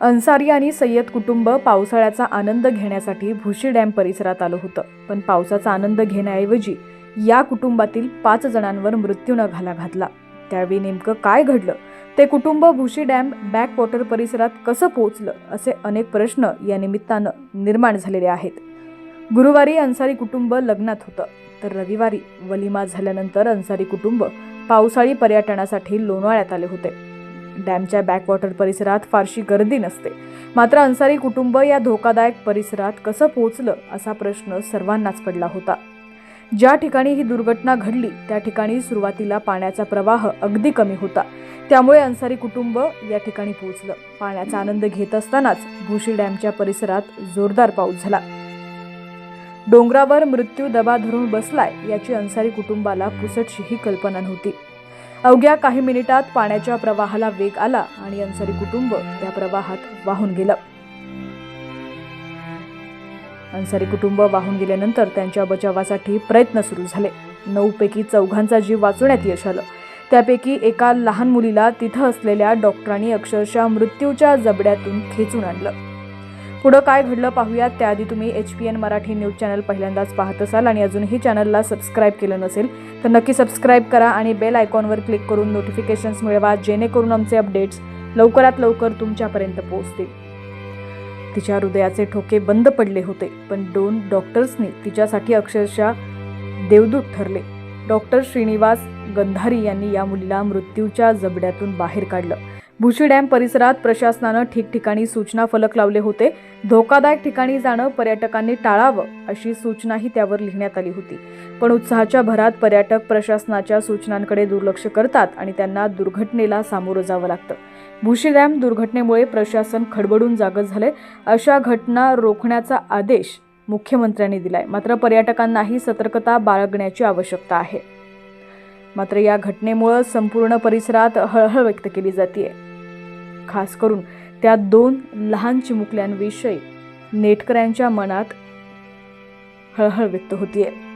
अन्सारी आणि सय्यद कुटुंब पावसाळ्याचा आनंद घेण्यासाठी भुशी डॅम परिसरात आलं होतं. पण पावसाचा आनंद घेण्याऐवजी या कुटुंबातील पाच जणांवर मृत्यूनं घाला घातला. त्यावेळी नेमकं काय घडलं? ते कुटुंब भुशी डॅम बॅकवॉटर परिसरात कसं पोहोचलं? असे अनेक प्रश्न या निमित्तानं निर्माण झालेले आहेत. गुरुवारी अन्सारी कुटुंब लग्नात होतं. तर रविवारी वलिमा झाल्यानंतर अन्सारी कुटुंब पावसाळी पर्यटनासाठी लोणावळ्यात आले होते. डॅमच्या बॅकवॉटर परिसरात फारशी गर्दी नसते. मात्र अन्सारी कुटुंब या धोकादायक परिसरात कसं पोहोचलं असा प्रश्न सर्वांनाच पडला होता. ज्या ठिकाणी ही दुर्घटना घडली त्या ठिकाणी सुरुवातीला पाण्याचा प्रवाह अगदी कमी होता. त्यामुळे अन्सारी कुटुंब या ठिकाणी पोहोचलं. पाण्याचा आनंद घेत असतानाच भुशी डॅमच्या परिसरात जोरदार पाऊस झाला. डोंगरावर मृत्यू दबा धरून बसलाय याची अन्सारी कुटुंबाला पुसटशीही कल्पना नव्हती. अवघ्या काही मिनिटात पाण्याच्या प्रवाहाला वेग आला आणि अन्सारी कुटुंब त्या प्रवाहात वाहून गेलं. अन्सारी कुटुंब वाहून गेल्यानंतर त्यांच्या बचावासाठी प्रयत्न सुरू झाले. नऊ पैकी चौघांचा जीव वाचवण्यात यश आलं. त्यापैकी एका लहान मुलीला तिथं असलेल्या डॉक्टरांनी अक्षरशः मृत्यूच्या जबड्यातून खेचून आणलं. पुढं काय घडलं पाहूयात. त्याआधी तुम्ही H P N Marathi news channel पहिल्यांदाच पाहत असाल आणि अजूनही चॅनलला सबस्क्राईब केलं नसेल तर नक्की सबस्क्राईब करा आणि बेल आयकॉनवर क्लिक करून नोटिफिकेशन्स मिळवा जेणेकरून आमचे अपडेट्स लवकरात लवकर तुमच्यापर्यंत पोहोचतील. तिच्या हृदयाचे ठोके बंद पडले होते पण दोन डॉक्टर्सनी तिच्यासाठी अक्षरशः देवदूत ठरले. डॉक्टर श्रीनिवास गंधारी यांनी या मुलीला मृत्यूच्या जबड्यातून बाहेर काढलं. भुशी डॅम परिसरात प्रशासनानं ठिकठिकाणी सूचना फलक लावले होते. धोकादायक ठिकाणी जाणं पर्यटकांनी टाळावं अशी सूचनाही त्यावर लिहिण्यात आली होती. पण उत्साहाच्या भरात पर्यटक प्रशासनाच्या सूचनांकडे दुर्लक्ष करतात आणि त्यांना दुर्घटनेला सामोरं जावं लागतं. भुशी डॅम दुर्घटनेमुळे प्रशासन खडबडून जागं झाले अशा घटना रोखण्याचा आदेश मुख्यमंत्र्यांनी दिलाय. मात्र पर्यटकांनाही सतर्कता बाळगण्याची आवश्यकता आहे. मात्र या घटनेमुळं संपूर्ण परिसरात हळहळ व्यक्त केली जाते खास करून त्या दोन लहान चिमुकल्यांविषयी नेटकऱ्यांच्या मनात हळहळ व्यक्त होतीये.